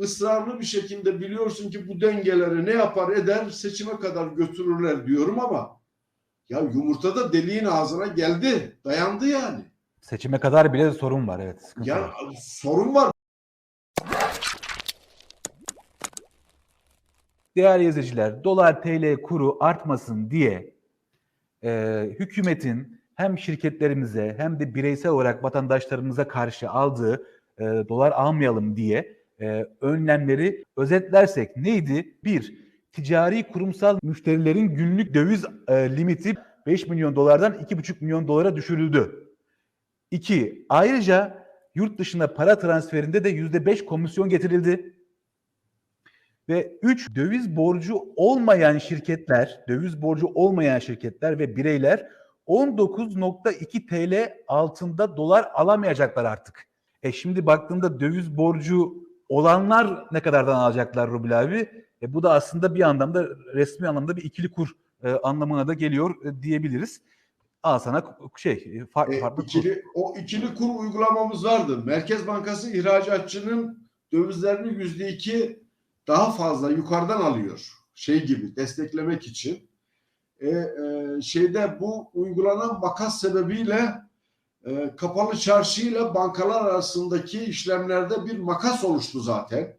ısrarlı bir şekilde biliyorsun ki bu dengeleri ne yapar eder seçime kadar götürürler diyorum ama ya yumurta da deliğin ağzına geldi. Dayandı yani. Seçime kadar bile sorun var evet. sıkıntı Ya var. sorun var. Değerli izleyiciler, dolar TL kuru artmasın diye e, hükümetin hem şirketlerimize hem de bireysel olarak vatandaşlarımıza karşı aldığı e, dolar almayalım diye e, önlemleri özetlersek neydi? Bir, ticari kurumsal müşterilerin günlük döviz e, limiti 5 milyon dolardan 2,5 milyon dolara düşürüldü. İki, ayrıca yurt dışına para transferinde de %5 komisyon getirildi. Ve 3 döviz borcu olmayan şirketler, döviz borcu olmayan şirketler ve bireyler 19.2 TL altında dolar alamayacaklar artık. E şimdi baktığında döviz borcu olanlar ne kadardan alacaklar Rubil abi? E bu da aslında bir anlamda resmi anlamda bir ikili kur e, anlamına da geliyor e, diyebiliriz. Al sana şey e, farklı E, farklı kur. ikili, o ikili kur uygulamamız vardı. Merkez Bankası ihracatçının dövizlerini yüzde iki daha fazla yukarıdan alıyor. Şey gibi desteklemek için. E, e, şeyde bu uygulanan makas sebebiyle e, kapalı çarşıyla bankalar arasındaki işlemlerde bir makas oluştu zaten.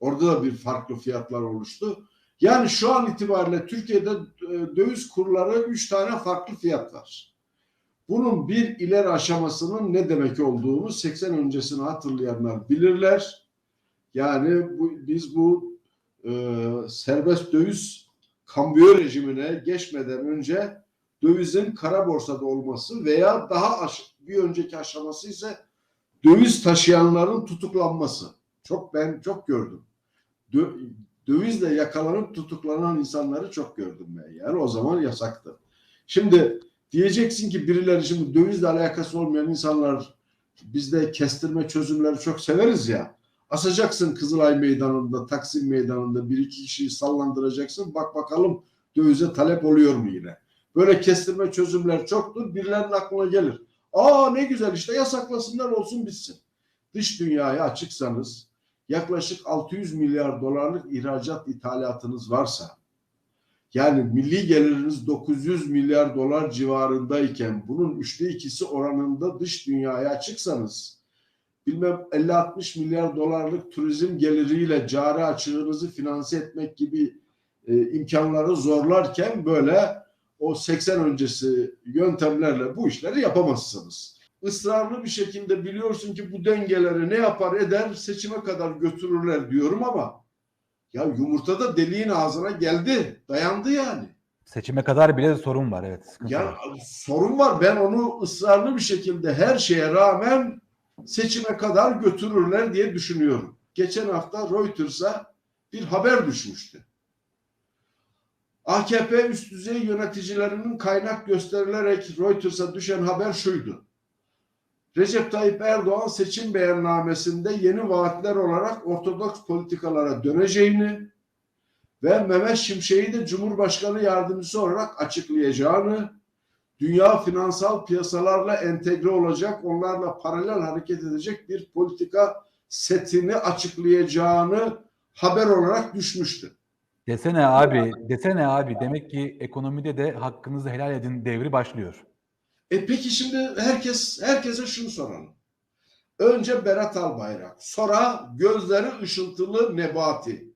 Orada da bir farklı fiyatlar oluştu. Yani şu an itibariyle Türkiye'de e, döviz kurları üç tane farklı fiyat var. Bunun bir ileri aşamasının ne demek olduğunu 80 öncesini hatırlayanlar bilirler. Yani bu, biz bu e, serbest döviz kambiyo rejimine geçmeden önce dövizin kara borsada olması veya daha bir önceki aşaması ise döviz taşıyanların tutuklanması. Çok ben çok gördüm. Dö- dövizle yakalanıp tutuklanan insanları çok gördüm ben. Yani o zaman yasaktı. Şimdi diyeceksin ki birileri şimdi dövizle alakası olmayan insanlar bizde kestirme çözümleri çok severiz ya. Asacaksın Kızılay Meydanı'nda, Taksim Meydanı'nda bir iki kişiyi sallandıracaksın. Bak bakalım dövize talep oluyor mu yine? Böyle kestirme çözümler çoktur. Birilerinin aklına gelir. Aa ne güzel işte yasaklasınlar olsun bitsin. Dış dünyaya açıksanız yaklaşık 600 milyar dolarlık ihracat ithalatınız varsa yani milli geliriniz 900 milyar dolar civarındayken bunun üçte ikisi oranında dış dünyaya açıksanız bilmem 50-60 milyar dolarlık turizm geliriyle cari açığınızı finanse etmek gibi e, imkanları zorlarken böyle o 80 öncesi yöntemlerle bu işleri yapamazsınız. Israrlı bir şekilde biliyorsun ki bu dengeleri ne yapar eder seçime kadar götürürler diyorum ama ya yumurta da deliğin ağzına geldi. Dayandı yani. Seçime kadar bile sorun var evet. sıkıntı Ya var. sorun var. Ben onu ısrarlı bir şekilde her şeye rağmen seçime kadar götürürler diye düşünüyorum. Geçen hafta Reuters'a bir haber düşmüştü. AKP üst düzey yöneticilerinin kaynak gösterilerek Reuters'a düşen haber şuydu. Recep Tayyip Erdoğan seçim beyannamesinde yeni vaatler olarak ortodoks politikalara döneceğini ve Mehmet Şimşek'i de Cumhurbaşkanı yardımcısı olarak açıklayacağını, dünya finansal piyasalarla entegre olacak, onlarla paralel hareket edecek bir politika setini açıklayacağını haber olarak düşmüştü. Desene abi, desene abi. Demek ki ekonomide de hakkınızı helal edin devri başlıyor. E peki şimdi herkes herkese şunu soralım. Önce Berat Albayrak, sonra gözleri ışıltılı Nebati.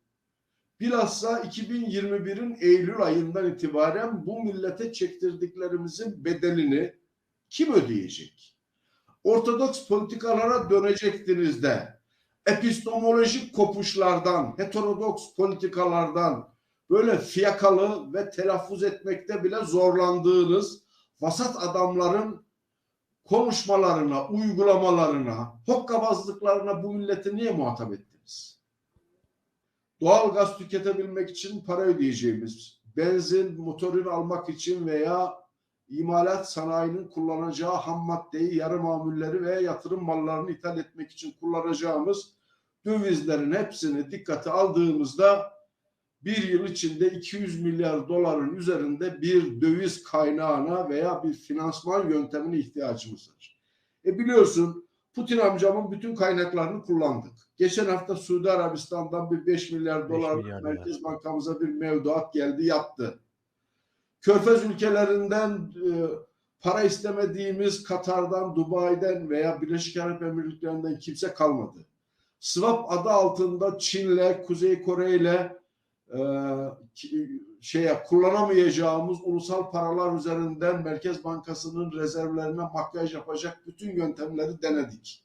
Bilhassa 2021'in Eylül ayından itibaren bu millete çektirdiklerimizin bedelini kim ödeyecek? Ortodoks politikalara dönecektiniz de epistemolojik kopuşlardan, heterodoks politikalardan böyle fiyakalı ve telaffuz etmekte bile zorlandığınız vasat adamların konuşmalarına, uygulamalarına, hokkabazlıklarına bu milleti niye muhatap ettiniz? Doğal gaz tüketebilmek için para ödeyeceğimiz, benzin, motorunu almak için veya imalat sanayinin kullanacağı ham maddeyi, yarı mamulleri veya yatırım mallarını ithal etmek için kullanacağımız dövizlerin hepsini dikkate aldığımızda bir yıl içinde 200 milyar doların üzerinde bir döviz kaynağına veya bir finansman yöntemine ihtiyacımız var. E biliyorsun Putin amcamın bütün kaynaklarını kullandık. Geçen hafta Suudi Arabistan'dan bir 5 milyar 5 dolar milyar. Merkez Bankamıza bir mevduat geldi yattı. Körfez ülkelerinden e, para istemediğimiz Katar'dan, Dubai'den veya Birleşik Arap Emirlikleri'nden kimse kalmadı. Swap adı altında Çin'le, Kuzey Kore'yle e, şeye kullanamayacağımız ulusal paralar üzerinden Merkez Bankası'nın rezervlerine makyaj yapacak bütün yöntemleri denedik.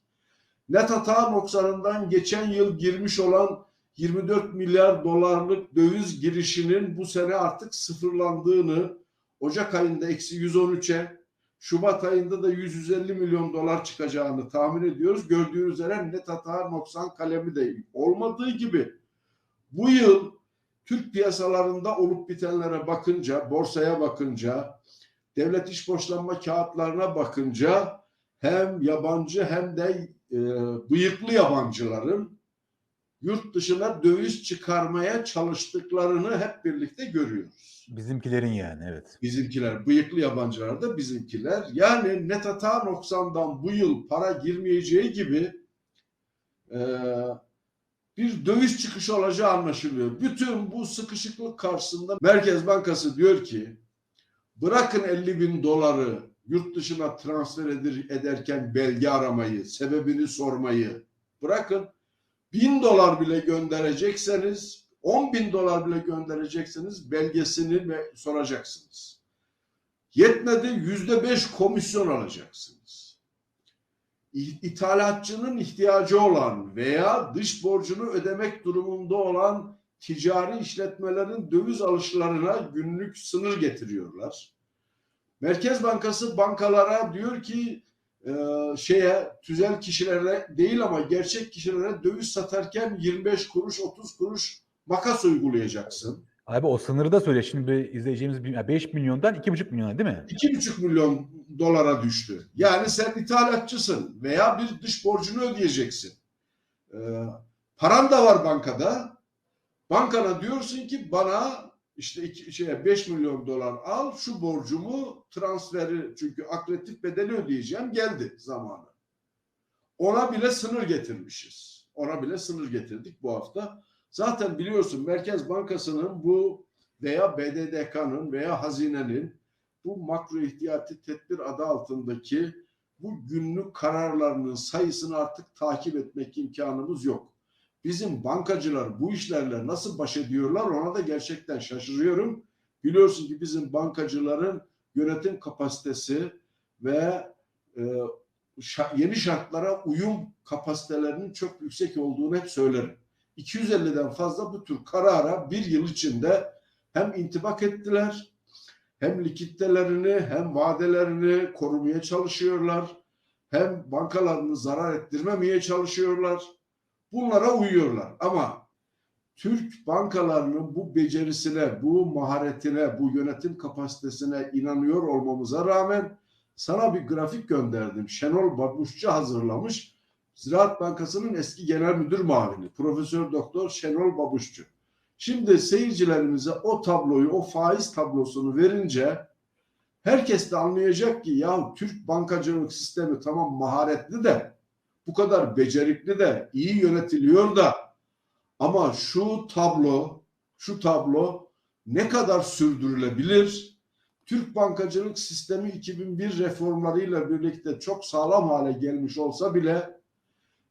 Net hata noksanından geçen yıl girmiş olan 24 milyar dolarlık döviz girişinin bu sene artık sıfırlandığını, Ocak ayında eksi 113'e, Şubat ayında da 150 milyon dolar çıkacağını tahmin ediyoruz. Gördüğünüz üzere net hata noksan kalemi de olmadığı gibi bu yıl Türk piyasalarında olup bitenlere bakınca, borsaya bakınca, devlet iş borçlanma kağıtlarına bakınca hem yabancı hem de e, bıyıklı yabancıların yurt dışına döviz çıkarmaya çalıştıklarını hep birlikte görüyoruz. Bizimkilerin yani evet. Bizimkiler, bıyıklı yabancılar da bizimkiler. Yani net hata noksandan bu yıl para girmeyeceği gibi e, bir döviz çıkışı olacağı anlaşılıyor. Bütün bu sıkışıklık karşısında Merkez Bankası diyor ki bırakın 50 bin doları yurt dışına transfer ederken belge aramayı, sebebini sormayı bırakın. Bin dolar bile gönderecekseniz 10 bin dolar bile gönderecekseniz belgesini soracaksınız. Yetmedi yüzde beş komisyon alacaksınız. İthalatçının ihtiyacı olan veya dış borcunu ödemek durumunda olan ticari işletmelerin döviz alışlarına günlük sınır getiriyorlar. Merkez Bankası bankalara diyor ki e, şeye tüzel kişilere değil ama gerçek kişilere döviz satarken 25 kuruş 30 kuruş makas uygulayacaksın. Abi o sınırı da söyle. Şimdi izleyeceğimiz bir- ya 5 milyondan 2,5 milyona değil mi? 2,5 milyon dolara düştü. Yani sen ithalatçısın veya bir dış borcunu ödeyeceksin. Ee, paran da var bankada. Bankana diyorsun ki bana işte iki, şeye 5 milyon dolar al şu borcumu transferi çünkü akretif bedeli ödeyeceğim geldi zamanı. Ona bile sınır getirmişiz. Ona bile sınır getirdik bu hafta. Zaten biliyorsun Merkez Bankası'nın bu veya BDDK'nın veya hazinenin bu makro ihtiyati tedbir adı altındaki bu günlük kararlarının sayısını artık takip etmek imkanımız yok. Bizim bankacılar bu işlerle nasıl baş ediyorlar ona da gerçekten şaşırıyorum. Biliyorsun ki bizim bankacıların yönetim kapasitesi ve e, yeni şartlara uyum kapasitelerinin çok yüksek olduğunu hep söylerim. 250'den fazla bu tür karara bir yıl içinde hem intibak ettiler hem likiditelerini hem vadelerini korumaya çalışıyorlar. Hem bankalarını zarar ettirmemeye çalışıyorlar. Bunlara uyuyorlar. Ama Türk bankalarının bu becerisine, bu maharetine, bu yönetim kapasitesine inanıyor olmamıza rağmen sana bir grafik gönderdim. Şenol Babuşçu hazırlamış. Ziraat Bankası'nın eski genel müdür muavini. Profesör Doktor Şenol Babuşçu. Şimdi seyircilerimize o tabloyu, o faiz tablosunu verince herkes de anlayacak ki ya Türk bankacılık sistemi tamam maharetli de bu kadar becerikli de iyi yönetiliyor da ama şu tablo, şu tablo ne kadar sürdürülebilir? Türk bankacılık sistemi 2001 reformlarıyla birlikte çok sağlam hale gelmiş olsa bile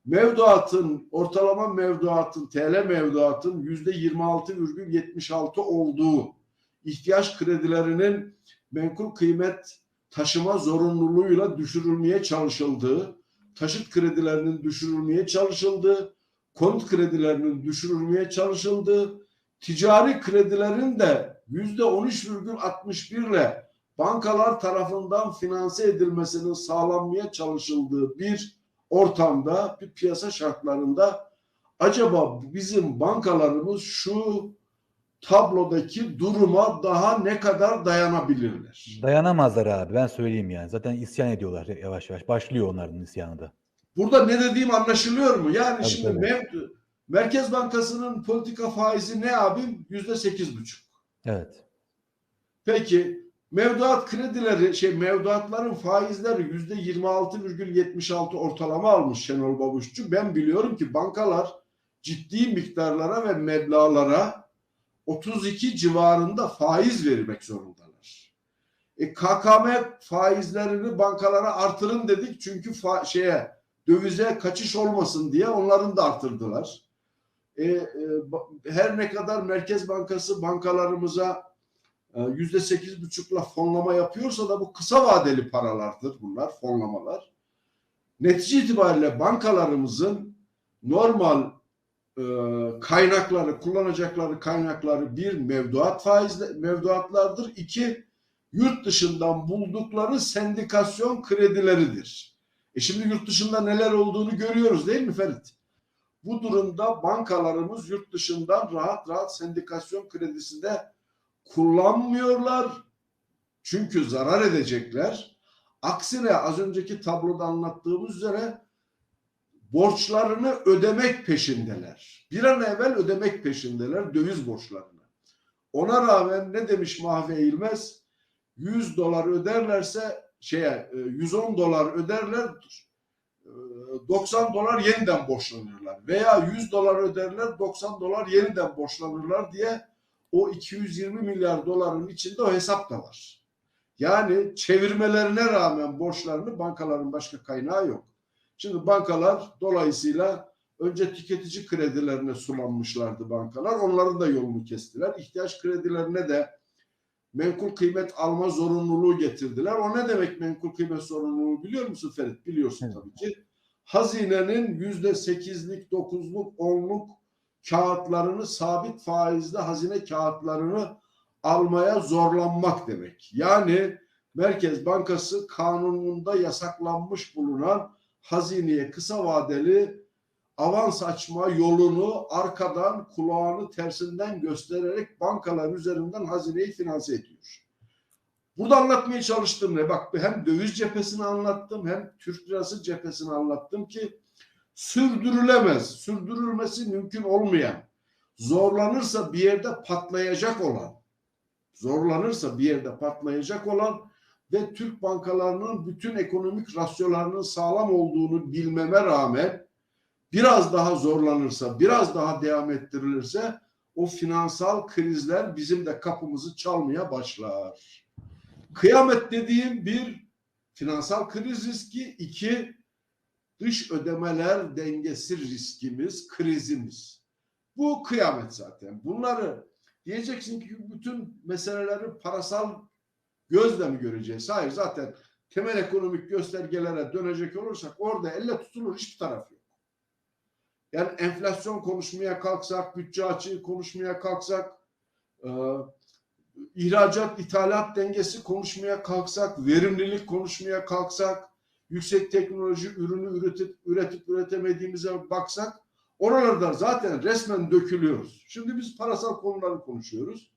mevduatın ortalama mevduatın TL mevduatın yüzde 26,76 olduğu ihtiyaç kredilerinin menkul kıymet taşıma zorunluluğuyla düşürülmeye çalışıldığı, taşıt kredilerinin düşürülmeye çalışıldığı, konut kredilerinin düşürülmeye çalışıldığı, ticari kredilerin de yüzde 13,61 ile bankalar tarafından finanse edilmesinin sağlanmaya çalışıldığı bir ortamda, bir piyasa şartlarında acaba bizim bankalarımız şu tablodaki duruma daha ne kadar dayanabilirler? Dayanamazlar abi ben söyleyeyim yani. Zaten isyan ediyorlar yavaş yavaş. Başlıyor onların isyanı da. Burada ne dediğim anlaşılıyor mu? Yani Tabii, şimdi tabii. mev- Merkez Bankası'nın politika faizi ne abim? Yüzde sekiz buçuk. Evet. Peki Mevduat kredileri, şey mevduatların faizleri yüzde 26,76 ortalama almış Şenol Babuşçu. Ben biliyorum ki bankalar ciddi miktarlara ve meblağlara 32 civarında faiz vermek zorundalar. E, KKM faizlerini bankalara artırın dedik çünkü fa- şeye dövize kaçış olmasın diye onların da artırdılar. E, e, her ne kadar Merkez Bankası bankalarımıza e, yüzde sekiz buçukla fonlama yapıyorsa da bu kısa vadeli paralardır bunlar fonlamalar. Netice itibariyle bankalarımızın normal kaynakları kullanacakları kaynakları bir mevduat faizle mevduatlardır. iki yurt dışından buldukları sendikasyon kredileridir. E şimdi yurt dışında neler olduğunu görüyoruz değil mi Ferit? Bu durumda bankalarımız yurt dışından rahat rahat sendikasyon kredisinde kullanmıyorlar. Çünkü zarar edecekler. Aksine az önceki tabloda anlattığımız üzere borçlarını ödemek peşindeler. Bir an evvel ödemek peşindeler döviz borçlarını. Ona rağmen ne demiş Mahve Eğilmez? 100 dolar öderlerse şeye e, 110 dolar öderler e, 90 dolar yeniden borçlanıyorlar. Veya 100 dolar öderler 90 dolar yeniden borçlanırlar diye o 220 milyar doların içinde o hesap da var. Yani çevirmelerine rağmen borçlarını bankaların başka kaynağı yok. Şimdi bankalar dolayısıyla önce tüketici kredilerine sulanmışlardı bankalar. Onların da yolunu kestiler. İhtiyaç kredilerine de menkul kıymet alma zorunluluğu getirdiler. O ne demek menkul kıymet zorunluluğu biliyor musun Ferit? Biliyorsun Evet. tabii ki. Hazinenin yüzde sekizlik, dokuzluk, onluk kağıtlarını sabit faizli hazine kağıtlarını almaya zorlanmak demek. Yani Merkez Bankası kanununda yasaklanmış bulunan hazineye kısa vadeli avans açma yolunu arkadan kulağını tersinden göstererek bankalar üzerinden hazineyi finanse ediyor. Burada anlatmaya çalıştığım ne? Bak hem döviz cephesini anlattım hem Türk lirası cephesini anlattım ki sürdürülemez, sürdürülmesi mümkün olmayan, zorlanırsa bir yerde patlayacak olan, zorlanırsa bir yerde patlayacak olan ve Türk bankalarının bütün ekonomik rasyolarının sağlam olduğunu bilmeme rağmen biraz daha zorlanırsa, biraz daha devam ettirilirse o finansal krizler bizim de kapımızı çalmaya başlar. Kıyamet dediğim bir finansal kriz riski, iki dış ödemeler dengesi riskimiz, krizimiz. Bu kıyamet zaten. Bunları diyeceksin ki bütün meseleleri parasal gözle mi göreceğiz? Hayır zaten temel ekonomik göstergelere dönecek olursak orada elle tutulur hiçbir taraf yok. Yani enflasyon konuşmaya kalksak, bütçe açığı konuşmaya kalksak, e, ihracat ithalat dengesi konuşmaya kalksak, verimlilik konuşmaya kalksak, yüksek teknoloji ürünü üretip üretip üretemediğimize baksak oralarda zaten resmen dökülüyoruz. Şimdi biz parasal konuları konuşuyoruz.